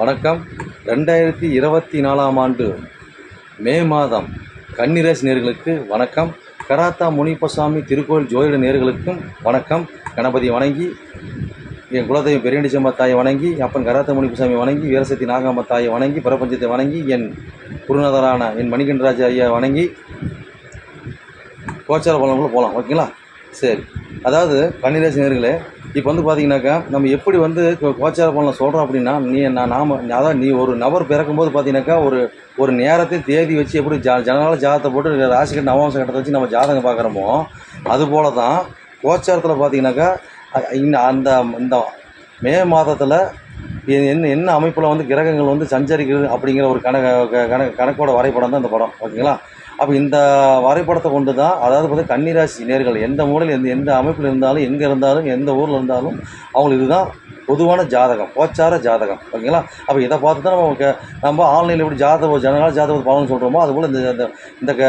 வணக்கம். ரெண்டாயிரத்தி இருபத்தி நாலாம் ஆண்டு மே மாதம் கன்னிராசி நேர்களுக்கு வணக்கம். கராத்தா முனிப்பசாமி திருக்கோயில் ஜோதிட நேர்களுக்கும் வணக்கம். கணபதி வணங்கி என் குலதெய்வம் பெரியண்டிச்சம்மா தாயை வணங்கி அப்பன் கராத்தா முனிப்பசாமி வணங்கி வீரசக்தி நாகாம்ப தாயை வணங்கி பிரபஞ்சத்தை வணங்கி என் குருநாதரான என் மணிகண்டராஜ ஐயா வணங்கி கோச்சார பலன்குள்ளே போகலாம் ஓகேங்களா? சரி. அதாவது கன்னிராசி நேர்களே இப்போ வந்து பார்த்தீங்கன்னாக்கா நம்ம எப்படி வந்து கோச்சார பலனை சொல்கிறோம் அப்படின்னா நீ நான் நாம அதாவது நீ ஒரு நபர் பிறக்கும்போது பார்த்தீங்கன்னாக்கா ஒரு ஒரு நேரத்தை தேதி வச்சு எப்படி ஜா ஜனநாள ஜாதகத்தை போட்டு ராசிக்கட்ட நவாம்ச கட்டத்தை வச்சு நம்ம ஜாதகம் பார்க்குறோமோ அதுபோல தான் கோச்சாரத்தில் பார்த்தீங்கன்னாக்கா இன்னும் அந்த இந்த மே மாதத்தில் என்ன என்ன அமைப்பில் வந்து கிரகங்கள் வந்து சஞ்சரிக்கிறது அப்படிங்கிற ஒரு கணக்கு கணக்கு கணக்கோட வரைபடம் தான் இந்த படம். ஓகேங்களா? அப்போ இந்த வரைபடத்தை கொண்டு தான் அதாவது பார்த்து கன்னிராசி நேர்கள் எந்த மூலையில் எந்த எந்த அமைப்பில் இருந்தாலும் எங்கே இருந்தாலும் எந்த ஊரில் இருந்தாலும் அவங்களுக்கு இதுதான் பொதுவான ஜாதகம் கோச்சார ஜாதகம் ஓகேங்களா? அப்போ இதை பார்த்து தான் நம்ம நம்ம ஆன்லைனில் எப்படி ஜாதக ஜனநாள் ஜாதகம் பலன் சொல்கிறோமோ அதுபோல் இந்த இந்த இந்த க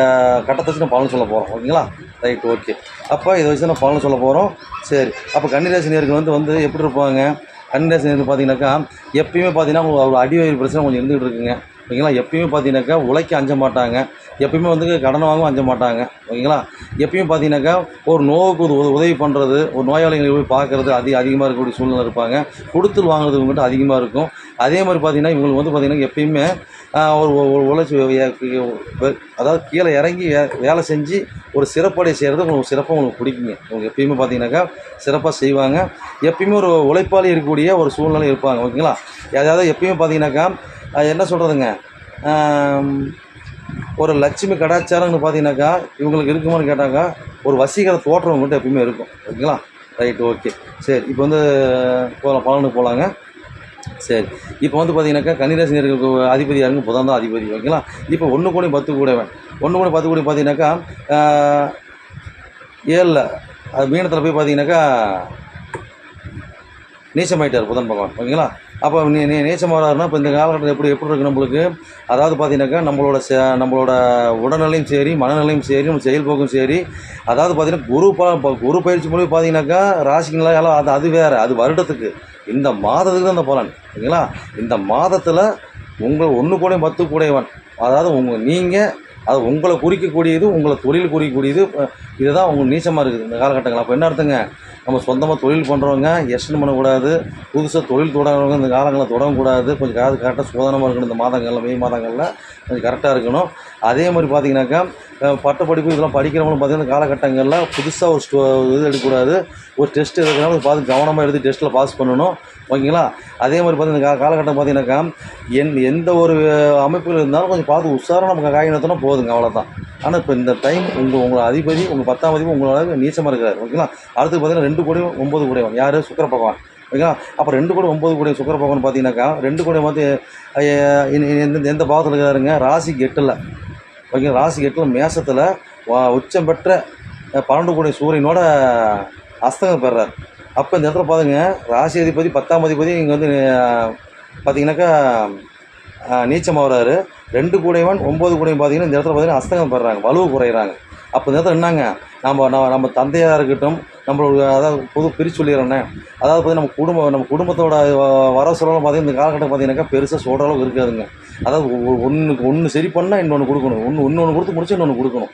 கட்டத்தை வச்சு நம்ம பலன் சொல்ல போகிறோம் ஓகேங்களா? Right okay. அப்போ இதை வச்சு நம்ம பலன் சொல்ல போகிறோம் சரி. அப்போ கன்னிராசி நேர்கள் வந்து வந்து எப்படி இருப்பாங்க? கன்னிராசி நேர்கள் பார்த்தீங்கன்னாக்கா எப்பயுமே பார்த்தீங்கன்னா அவங்க ஒரு அடிவயிறு பிரச்சனை கொஞ்சம் இருந்துகிட்டு இருக்குங்க. ஓகேங்களா? எப்பயுமே பார்த்தீங்கன்னாக்கா உழைக்க அஞ்ச மாட்டாங்க. எப்பயுமே வந்து கடன் வாங்கவும் அஞ்ச மாட்டாங்க. ஓகேங்களா? எப்பயும் பார்த்தீங்கன்னாக்கா ஒரு நோவுக்கு ஒரு உத- உதவி பண்ணுறது ஒரு நோயாளிகளை போய் பார்க்குறது அதிக அதிகமாக இருக்கக்கூடிய சூழ்நிலை இருப்பாங்க. கொடுத்து வாங்குறது இவங்ககிட்ட அதிகமாக இருக்கும். அதே மாதிரி பார்த்தீங்கன்னா இவங்களுக்கு வந்து பார்த்தீங்கன்னா எப்பயுமே ஒரு ஒரு உழைச்சி அதாவது கீழே இறங்கி வே- வேலை செஞ்சு ஒரு சிறப்படை செய்கிறது உங்களுக்கு சிறப்பாக உங்களுக்கு பிடிக்குங்க. உங்களுக்கு எப்பயுமே பார்த்தீங்கன்னாக்கா சிறப்பாக செய்வாங்க. எப்பயுமே ஒரு உழைப்பாளி இருக்கக்கூடிய ஒரு சூழ்நிலை இருப்பாங்க. ஓகேங்களா? அதாவது எப்பயுமே பார்த்தீங்கன்னாக்கா என்ன சொல்கிறதுங்க ஒரு லட்சுமி கடாச்சாரம்னு பார்த்தீங்கன்னாக்கா இவங்களுக்கு இருக்குமான்னு கேட்டாக்கா ஒரு வசீகர தோற்றம் மட்டும் எப்பயுமே இருக்கும். ஓகேங்களா? Right okay. சரி இப்போ வந்து போகலாம் பலனுக்கு போகலாங்க சரி இப்போ வந்து பார்த்தீங்கன்னாக்கா கன்னிராசினியர்களுக்கு அதிபதி யாருங்க புதன் தான் அதிபதி ஓகேங்களா? இப்போ ஒன்று கோடி பத்து கூடவன் ஒன்று கோடி பத்து கோடி பார்த்தீங்கன்னாக்கா ஏழில் அது மீனத்தில் போய் பார்த்தீங்கன்னாக்கா நீச்சமாயிட்டார் புதன் பகவான் ஓகேங்களா? அப்போ நீ நீ நீச்சம் வராருன்னா இப்போ இந்த காலகட்டத்தில் எப்படி எப்படி இருக்குது நம்மளுக்கு? அதாவது பார்த்தீங்கன்னாக்கா நம்மளோட ச நம்மளோட உடல்நிலையும் சரி மனநிலையும் சரி நம்ம செயல்போக்கும் சரி. அதாவது பார்த்தீங்கன்னா குரு ப குரு பயிற்சி மூலியம் பார்த்தீங்கன்னாக்கா ராசிங்களா எல்லாம் அது அது வேறு அது வருடத்துக்கு. இந்த மாதத்துக்கு தான் அந்த பலன் ஓகேங்களா இந்த மாதத்தில் உங்கள் ஒன்று கூட பத்து கூடையவன். அதாவது உங்கள் நீங்கள் அது உங்களை குறிக்கக்கூடியது உங்களை தொழில் குறிக்கக்கூடியது இதுதான் உங்களுக்கு நீச்சமாக இருக்குது இந்த காலகட்டங்கள். அப்போ என்ன அர்த்தங்க? நம்ம சொந்தமாக தொழில் பண்ணுறவங்க எஸ்டன் பண்ணக்கூடாது புதுசாக தொழில் தொடங்குறவங்க இந்த காலங்களில் தொடங்கக்கூடாது. கொஞ்சம் காது கரெக்டாக சோதனமாக இருக்கணும் இந்த மாதங்களில் மே மாதங்களில். கொஞ்சம் கரெக்டாக இருக்கணும். அதே மாதிரி பார்த்தீங்கன்னாக்கா பட்டப்படிப்பு இதெல்லாம் படிக்கிறவங்களும் பார்த்தீங்கன்னா காலகட்டங்களில் புதுசாக ஒரு ஸ்டோ இது எடுக்கக்கூடாது. ஒரு டெஸ்ட் எடுக்கிறனால பார்த்து கவனமாக எடுத்து டெஸ்ட்டில் பாஸ் பண்ணணும். ஓகேங்களா? அதே மாதிரி பார்த்தீங்கன்னா கா- காலகட்டம் பார்த்தீங்கன்னாக்கா என் எந்த ஒரு அமைப்பில் இருந்தாலும் கொஞ்சம் பார்த்து உஷாராக நமக்கு காய் நடத்தினா போதுங்க அவ்வளோதான் ஆனால் இப்போ இந்த டைம் உங்கள் உங்கள் அதிபதி உங்கள் பத்தாம் அதிபதி உங்களோட நீச்சமாக இருக்கிறார். ஓகேங்களா? அடுத்து பார்த்தீங்கன்னா ரெண்டு கோடி ஒம்பது கோடிவன் யார்? சுக்கர பகவான். ஓகேங்களா அப்போ ரெண்டு கோடி ஒம்பது கோடி சுக்கர பகவான் பார்த்தீங்கன்னாக்கா ரெண்டு கோடி பார்த்து எந்தெந்த எந்த எந்த பாவத்தில் இருக்கிறாருங்க ராசிக்கு எட்டில் ஓகே ராசிக்கு எட்டில் மேசத்தில் உச்சம் பெற்ற பன்னெண்டு கோடி சூரியனோட அஸ்தங்கம் பெறார். அப்போ இந்த இடத்துல பாருங்க ராசி அதிபதி பத்தாம் அதிபதி இங்கே வந்து பார்த்தீங்கன்னாக்கா நீச்சமாக வர்றாரு ரெண்டு கூடையவன் ஒம்பது கூடையும் பார்த்தீங்கன்னா இந்த இடத்துல பார்த்தீங்கன்னா அஸ்தங்கம் பெறாங்க. வலுவு குறையிறாங்க. அப்போ இந்த இடத்துல என்னங்க? நம்ம நம்ம நம்ம தந்தையாக இருக்கட்டும் நம்மளோட அதாவது பொது பிரிச்சு சொல்லிடுறேன்னே அதாவது பார்த்தீங்கன்னா நம்ம குடும்பம் நம்ம குடும்பத்தோட வர சொல்லலாம் பார்த்தீங்கன்னா இந்த காலகட்டம் பார்த்தீங்கன்னாக்கா பெருசாக சொல்கிற அளவுக்கு இருக்காதுங்க. அதாவது ஒன்றுக்கு ஒன்று சரி பண்ணால் இன்னொன்று கொடுக்கணும். ஒன்று ஒன்று ஒன்று கொடுத்து முடிச்சு இன்னொன்று கொடுக்கணும்.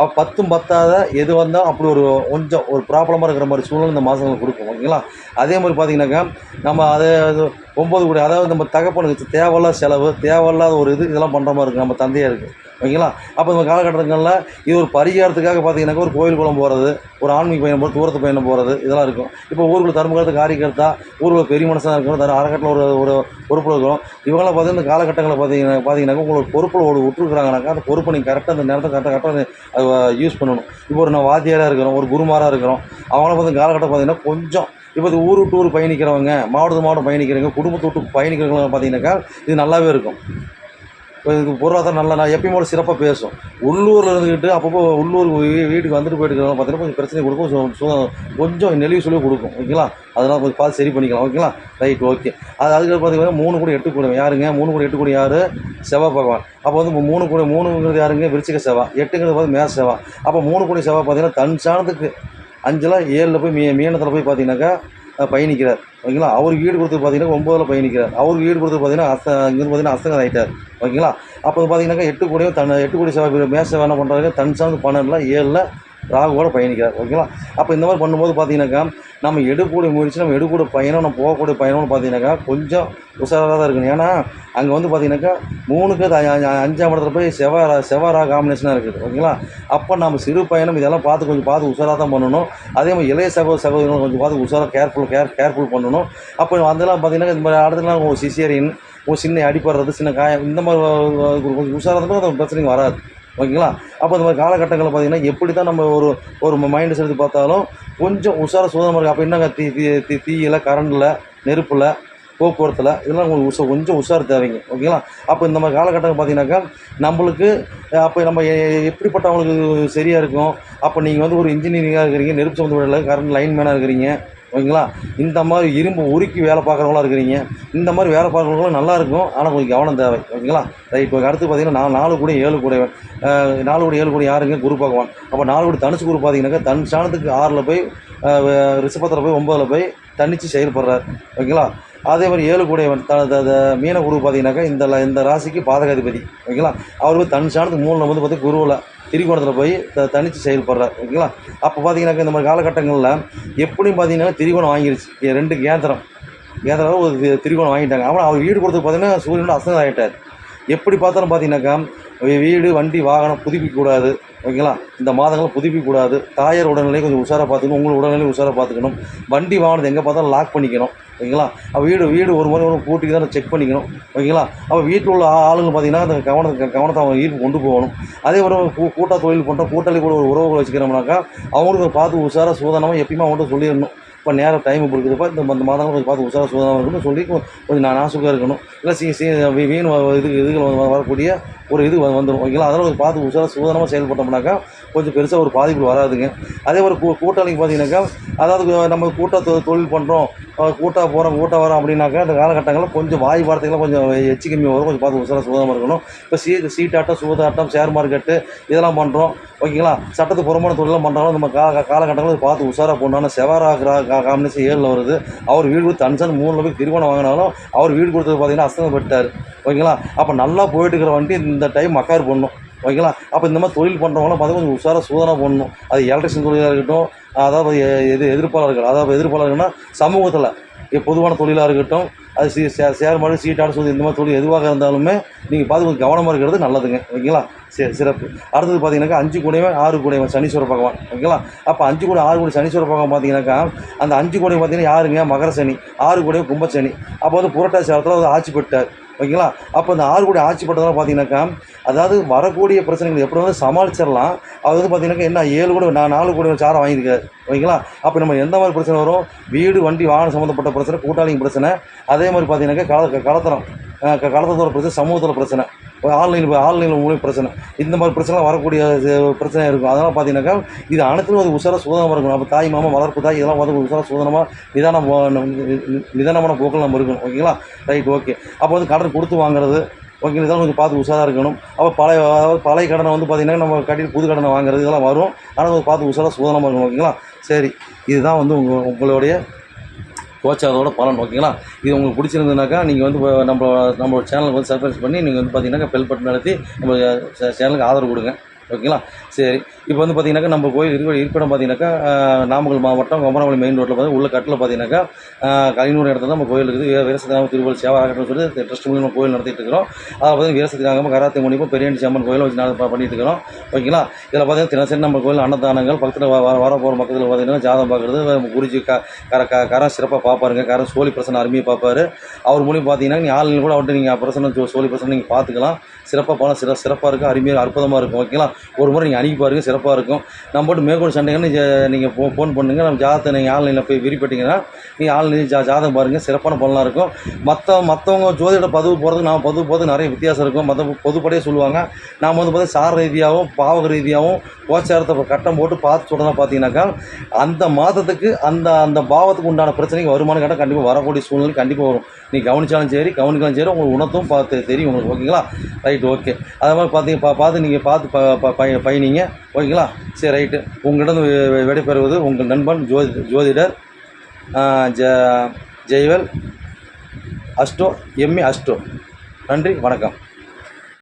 அப்போ பத்தும் பத்தாத எது வந்தால் அப்படி ஒரு கொஞ்சம் ஒரு ப்ராப்ளமாக இருக்கிற மாதிரி சூழ்நிலை இந்த மாதங்கள் கொடுக்கும் ஓகேங்களா? அதே மாதிரி பார்த்தீங்கன்னாக்கா நம்ம அதை அது ஒம்பது கோடி அதாவது நம்ம தகப்பனுக்கு தேவையில்லாத செலவு தேவையில்லாத ஒரு இது இதெல்லாம் பண்ணுற மாதிரி இருக்குது நம்ம தந்தையாக இருக்குது ஓகேங்களா? அப்போ இந்த காலகட்டங்களில் இது ஒரு பரிகாரத்துக்காக பார்த்தீங்கன்னாக்கா ஒரு கோயில் குளம் போகிறது ஒரு ஆன்மீக பயணம் போகிறது தூரத்து பயணம் போகிறது இதெல்லாம் இருக்கும். இப்போ ஊருக்குள்ள தர்மகரத்து காரியகர்த்தா ஊரில் பெரிய மனுஷனாக இருக்கணும் தர அறக்கட்டில் ஒரு ஒரு பொறுப்பில் இருக்கணும் இவங்களாம் பார்த்தீங்கன்னா இந்த காலகட்டங்களில் பார்த்தீங்கன்னா பார்த்தீங்கன்னாக்கா உங்களுக்கு பொறுப்பில் ஒரு விட்டுருக்குறாங்கனாக்கா அந்த பொறுப்பை நீங்கள் கரெக்டாக அந்த நேரத்தை கரெக்டாக கரெக்டாக அதை யூஸ் பண்ணணும். இப்போ ஒரு நான் வாத்தியாராக இருக்கிறோம் ஒரு குருமாராக இருக்கிறோம் அவங்களாம் பார்த்து காலகட்டம் பார்த்தீங்கன்னா கொஞ்சம் இப்போ இது ஊர் விட்டு ஊர் பயணிக்கிறவங்க மாவட்டத்து மாவட்டம் பயணிக்கிறவங்க குடும்பத்தை விட்டு பயணிக்கிறவங்க பார்த்தீங்கன்னாக்கா இது நல்லாவே இருக்கும். பொருளாதாரம் நல்லா நான் எப்பயும் போல சிறப்பாக பேசும். உள்ளூரில் இருந்துக்கிட்டு அப்பப்போ உள்ளூர் வீட்டுக்கு வந்துட்டு போயிட்டு இருக்கிறவங்க பார்த்தீங்கன்னா கொஞ்சம் பிரச்சனை கொடுக்கும் கொஞ்சம் நெளிவு சொல்லி கொடுக்கும். ஓகேங்களா? அதெல்லாம் கொஞ்சம் பார்த்து சரி பண்ணிக்கலாம். ஓகேங்களா? Right okay. அது அதுக்கு பார்த்தீங்கன்னா மூணு கூட எட்டு கூட யாருங்க? மூணு கூட எட்டு கூட யார்? செவ்வாய் பகவான். அப்போ வந்து மூணு கூட மூணுங்கிறது யாருங்க? விருச்சிக செவ்வாய் எட்டுங்கிறது பார்த்து மேச செவ்வாய் அப்போ மூணு கூட செவ்வாய் பார்த்தீங்கன்னா தன் சாணத்துக்கு அஞ்சில் ஏழில் போய் மீ மீனத்தில் போய் பார்த்தீங்கன்னாக்கா பயணிக்கிறார். ஓகேங்களா? அவருக்கு வீடு கொடுத்து பார்த்தீங்கன்னா ஒம்போதில் பயணிக்கிறார் அவருக்கு வீடு கொடுத்து பார்த்தீங்கன்னா அச இங்கேருந்து பார்த்தீங்கன்னா அசங்கம் ஆகிட்டார் ஓகேங்களா? அப்போ பார்த்தீங்கன்னாக்கா எட்டு கோடியும் தன் எட்டு கோடி சேவை மேச என்ன பண்ணுறாங்க தன் சார்ந்து பன்னெண்டில் ஏழில் ராகுவோட பயணிக்கிறார். ஓகேங்களா? அப்போ இந்த மாதிரி பண்ணும்போது பார்த்தீங்கன்னாக்கா நம்ம எடுக்கக்கூடிய முயற்சி நம்ம எடுக்கக்கூடிய பயணம் நம்ம போகக்கூடிய பயணம்னு பார்த்தீங்கன்னாக்கா கொஞ்சம் உஷாராக தான் இருக்கணும் ஏன்னா அங்கே வந்து பார்த்தீங்கன்னாக்கா மூணுக்கு அஞ்சாம் இடத்துல போய் செவ்வாய் செவ்வாரா காம்பினேஷனாக இருக்குது. ஓகேங்களா? அப்போ நம்ம சிறு பயணம் இதெல்லாம் பார்த்து கொஞ்சம் பார்த்து உஷாராக தான் பண்ணணும். அதே மாதிரி இளைய சகோதர சகோதரர்கள் கொஞ்சம் பார்த்து உஷாராக கேர்ஃபுல் கேர் கேர்ஃபுல் பண்ணணும். அப்போ அதெல்லாம் பார்த்தீங்கன்னா இந்த மாதிரி இடத்துலாம் ஒரு சிசியரின் ஒரு சின்ன அடிப்படுறது சின்ன காயம் இந்த மாதிரி கொஞ்சம் உஷாராக இருந்தாலும் அந்த பிரச்சனைங்க வராது. ஓகேங்களா? அப்போ இந்த மாதிரி காலகட்டங்களில் பார்த்தீங்கன்னா எப்படி தான் நம்ம ஒரு ஒரு மைண்டு செலுத்தி பார்த்தாலும் கொஞ்சம் உஷார சுதந்திரம் இருக்குது அப்போ என்னங்க தீ தீ தீயில் கரண்டில் நெருப்பில் போக்குவரத்தில் இதெல்லாம் உங்களுக்கு உஷா கொஞ்சம் உஷார் தேவைங்க. ஓகேங்களா? அப்போ இந்த மாதிரி காலகட்டம் பார்த்தீங்கன்னாக்கா நம்மளுக்கு அப்போ நம்ம எப்படிப்பட்டவங்களுக்கு சரியாக இருக்கும்? அப்போ நீங்கள் வந்து ஒரு இன்ஜினியரிங்காக இருக்கிறீங்க நெருப்பு சம்மந்தப்பட்ட கரண்ட் லைன்மேனாக இருக்கிறீங்க. ஓகேங்களா? இந்த மாதிரி இரும்பு உருக்கி வேலை பார்க்குறவங்களா இருக்கிறீங்க. இந்த மாதிரி வேலை பார்க்குறவங்களும் நல்லா இருக்கும். ஆனால் கொஞ்சம் கவனம் தேவை. ஓகேங்களா? ரைட் இப்போ அடுத்து பார்த்தீங்கன்னா நான் நாலு கூட ஏழு கூட நாலு கூட ஏழு கூட யாருங்க குரு பகவான். அப்போ நாலு கூட தனுசு குரு பார்த்தீங்கன்னாக்கா தன் ஸ்தானத்துக்கு ஆறில் போய் ரிஷபத்தில் போய் ஒம்பதில் போய் தனிச்சு செயல்படுறார். ஓகேங்களா? அதே மாதிரி ஏழு கூடையவன் த மீன குரு பார்த்தீங்கன்னாக்கா இந்த இந்த ராசிக்கு பாதகாதிபதி. ஓகேங்களா? அவர் போய் தன் ஸ்தானத்துக்கு மூணில் வந்து பார்த்து குருவில் திரிகோணத்தில் போய் த தனித்து செயல்படுறார் ஓகேங்களா? அப்போ பார்த்தீங்கன்னாக்கா இந்த மாதிரி காலகட்டங்களில் எப்படியும் பார்த்தீங்கன்னா திரிகோணம் வாங்கிருச்சு. ரெண்டு கேந்திரம். கேந்திரம் ஒரு திரிகோணம் வாங்கிட்டாங்க. ஆனால் அவர் வீடு கொடுத்து பார்த்தீங்கன்னா சூரியனோட அசனம் ஆகிட்டார் எப்படி பார்த்தாலும் பார்த்தீங்கன்னாக்கா வீடு வண்டி வாகனம் புதுப்பிக்கக்கூடாது ஓகேங்களா? இந்த மாதங்களை புதுப்பிக்கக்கூடாது. தாயார் உடல்நிலையை கொஞ்சம் உஷாராக பார்த்துக்கணும் உங்களோட உடல்நிலையை உஷாராக பார்த்துக்கணும். வண்டி வாகனத்தை எங்கே பார்த்தாலும் லாக் பண்ணிக்கணும் ஓகேங்களா? அப்போ வீடு வீடு ஒரு முறை ஒரு கூட்டிக்கு தான் செக் பண்ணிக்கணும் ஓகேங்களா? அப்போ வீட்டில் உள்ள ஆ- ஆளுங்க பார்த்தீங்கன்னா அந்த கவனத்தை கவனத்தை அவங்க ஈர்ப்பு கொண்டு போகணும். அதே ஒரு கூ- கூட்டா தொழில் பண்ணுறோம் கூட்டாளி கூட ஒரு உறவுகள் வச்சுக்கிறோம்னாக்கா அவங்களுக்கு பார்த்து உஷாராக சூதனமாக எப்பயுமே அவங்கள்ட்ட சொல்லிடணும். இப்போ நேரம் டைம் கொடுக்குறப்ப இந்த இந்த மாதங்கள் கொஞ்சம் பார்த்து உஷாராக சூதனமாக இருக்கணும்னு சொல்லி கொஞ்சம் நான் நாசுக்காக இருக்கணும். இல்லை சி சி வீண் இது இதுகள் வரக்கூடிய ஒரு இது வந்துடும் ஓகேங்களா? அதெல்லாம் கொஞ்சம் பார்த்து உஷாராக சூதனமாக செயல்பட்டோம்னாக்கா கொஞ்சம் பெருசாக ஒரு பாதிப்பு வராதுங்க. அதே ஒரு கூ கூட்டாளிக்கு பார்த்தீங்கன்னாக்கா அதாவது நம்ம கூட்டாக தொ- தொழில் பண்ணுறோம் கூட்டாக போகிறோம் கூட்டாக வரோம் அப்படின்னாக்கா இந்த காலகட்டங்களில் கொஞ்சம் வாய் வார்த்தைகள்லாம் கொஞ்சம் எச்சு கம்மி வரும் கொஞ்சம் பார்த்து உசாராக சூதனமாக இருக்கணும். இப்போ சீ சீட்டாட்டம் சூதாட்டம் ஷேர் மார்க்கெட்டு இதெல்லாம் பண்ணுறோம் ஓகேங்களா? சட்டத்துக்கு புறமான தொழிலாம் பண்ணுறாலும் நம்ம கா காலகட்டங்களில் பார்த்து உஷாராக போடணும் செவாரா காம்பினேஷன் ஏழில் வருது. அவர் வீடு கொடுத்து அன்சன் மூணில் போய் திருமணம் வாங்கினாலும் அவர் வீடு கொடுத்தது பார்த்தீங்கன்னா அஸ்தங்கம் பெற்றார் ஓகேங்களா? அப்போ நல்லா போயிட்டு இருக்கிற வண்டி இந்த டைம் மக்கார் பண்ணும் ஓகேங்களா? அப்போ இந்த மாதிரி தொழில் பண்ணுறவங்களாம் பார்த்து கொஞ்சம் உஷாராக சூதனாக பண்ணணும் அது எலக்ட்ரிஷன் தொழிலாக இருக்கட்டும் அதாவது எது எதிர்ப்பாளர்கள் அதாவது எதிர்ப்பாளர்கள்னா சமூகத்தில் பொதுவான தொழிலாக இருக்கட்டும் அது சீ சே ஷேர் மாதிரி சீட்டாடு சொல்லி இந்த மாதிரி தொழில் எதுவாக இருந்தாலுமே நீங்கள் பார்த்து கொஞ்சம் கவனமாக இருக்கிறது நல்லதுங்க. ஓகேங்களா? சரி சிறப்பு. அடுத்தது பார்த்தீங்கன்னாக்கா அஞ்சு கூடையவன் ஆறு கூடையவன் சனீஸ்வர பகவான். ஓகேங்களா? அப்போ அஞ்சு கூட ஆறு கூட சனீஸ்வர பகவான் பார்த்தீங்கன்னாக்கா அந்த அஞ்சு கூடை பார்த்தீங்கன்னா யாருங்க? மகர சனி ஆறு கூடை கும்பசனி. அப்போ வந்து புரட்டாசி காலத்தில் வந்து ஆட்சி பெற்றார். ஓகேங்களா? அப்போ இந்த ஆறு கோடி ஆட்சி பட்டதெல்லாம் பார்த்தீங்கன்னாக்கா அதாவது வரக்கூடிய பிரச்சனைகள் எப்படி வந்து சமாளிச்சிடலாம். அது வந்து பார்த்தீங்கன்னாக்கா என்ன ஏழு கூட நான் நாலு கோடி சாரம் வாங்கியிருக்காரு ஓகேங்களா? அப்போ நம்ம எந்த மாதிரி பிரச்சனை வரும்? வீடு வண்டி வாகனம் சம்மந்தப்பட்ட பிரச்சனை கூட்டாளிங்க பிரச்சனை. அதே மாதிரி பார்த்தீங்கன்னாக்கா கல கலத்தரம் கலத்தத்தோட பிரச்சனை சமூகத்தில் பிரச்சனை. ஆன்லைன் ஆன்லைனில் மூலியம் பிரச்சனை. இந்த மாதிரி பிரச்சனை வரக்கூடிய பிரச்சனையாக பிரச்சனை இருக்கும். அதனால் பார்த்தீங்கன்னாக்கா இது அனைத்துலையும் ஒரு உசார சோதனமாக இருக்கணும். நம்ம தாய் மாமா வளர்ப்பு தாய் இதெல்லாம் வந்து உசார சோதனமாக நிதானம் நிதானமான போக்கில் நம்ம இருக்கணும். ஓகேங்களா? Right okay. அப்போ வந்து கடன் கொடுத்து வாங்குறது ஓகே இதெல்லாம் கொஞ்சம் பார்த்து உஷாராக இருக்கணும். அப்போ பழைய அதாவது பழைய கடனை வந்து பார்த்திங்கன்னா நம்ம கட்டிட்டு புது கடனை வாங்குறது இதெல்லாம் வரும். ஆனால் கொஞ்சம் பார்த்து உஷாராக சூதனமாக இருக்கணும். ஓகேங்களா? சரி. இதுதான் வந்து உங்கள் உங்களுடைய கோச்சாரோட பலன் ஓகேங்களா இது உங்களுக்கு பிடிச்சிருந்ததுனாக்கா நீங்கள் வந்து நம்ம நம்ம சேனலுக்கு வந்து சப்ஸ்கிரைப் பண்ணி நீங்கள் வந்து பார்த்தீங்கன்னாக்கா பெல் பட்டன் நடத்தி நம்ம சேனலுக்கு ஆதரவு கொடுங்க. ஓகேங்களா? சரி. இப்போ வந்து பார்த்தீங்கன்னாக்கா நம்ம கோயில் இருக்க இருப்பிடம் பார்த்தீங்கன்னாக்கா நாமக்கல் மாவட்டம் கொமரமலை மெயின் ரோட்டில் பார்த்து உள்ள கட்டில் பார்த்தீங்கன்னாக்கா ஆஹ், இடத்துல நம்ம கோயில் இருக்குது. வீர- திருவள்ளுவர் சேவா அறக்கட்டளை சொல்லி ட்ரஸ்ட் மூலியமாக கோயில் நடத்திட்டு இருக்கிறோம். அதை பார்த்தீங்கன்னா வீரசத்திராம கராத்தே மூலியமாக பெரியண்டி அம்மன் கோயிலை வச்சு நான் ப- பண்ணிட்டு இருக்கிறோம். ஓகேங்களா? இதில் பார்த்தீங்கன்னா தினசரி நம்ம கோயில் அன்னதானங்கள் பக்கத்தில் வர வர போகிற பக்கத்தில் பார்த்தீங்கன்னா ஜாதம் பார்க்குறது குருஜி க கர க கரம் சிறப்பாக பார்ப்பாருங்க கரம் சோழி பிரசனை அருமையை பார்ப்பார் அவர் மூலியம் பார்த்தீங்கன்னா நீங்கள் ஆளுங்க கூட அவர்கிட்ட நீங்கள் பிரசனை சோழி பிரசனை நீங்கள் பார்த்துக்கலாம் சிறப்பாக போனால் சிற சிறப்பாக இருக்கும் அருமையாக அற்புதமாக இருக்கும் ஓகேங்களா? ஒரு முறை நீங்கள் அணுகி பாருங்க சிறப்பாக இருக்கும். நம்ம போட்டு மேற்கொண்டு சண்டைங்கன்னு நீங்கள் ஃபோ ஃபோன் பண்ணுங்கள் நம்ம ஜாதகத்தை நீங்கள் ஆன்லைனில் போய் விரிப்பட்டிங்கன்னா நீங்கள் ஆன்லைன் ஜா ஜாதகம் பாருங்கள் சிறப்பான பலனாக இருக்கும். மற்ற மற்றவங்க ஜோதிட பதிவு போகிறதுக்கு நாம் பதிவு போகிறது நிறைய வித்தியாசம் இருக்கும். மற்ற பொதுப்படையே சொல்லுவாங்க. நாம் வந்து பார்த்தீங்கன்னா சார ரீதியாகவும் பாவக ரீதியாகவும் கோச்சாரத்தை கட்டம் போட்டு பார்த்து சொல்கிறதா பார்த்தீங்கன்னாக்கா அந்த மாதத்துக்கு அந்த அந்த பாவத்துக்கு உண்டான பிரச்சனைக்கு வருமானம் கேட்டால் கண்டிப்பாக வரக்கூடிய சூழ்நிலை கண்டிப்பாக வரும். நீ கவனிச்சாலும் சரி கவனிக்கலாம் சரி உங்களுக்கு உணர்த்தும் பார்த்து தெரியும் உங்களுக்கு ஓகேங்களா? Right okay. அதே மாதிரி பார்த்தீங்க பா பார்த்து நீங்கள் பார்த்து ப- பய பயணிங்க. ஓகேங்களா? சரி ரைட்டு. உங்களிடம் விடைபெறுவது உங்கள் நண்பன் ஜோதி ஜோதிடர் ஜ ஜெய்வல் அஸ்டோ எம்ஏ அஸ்டோ. நன்றி வணக்கம்.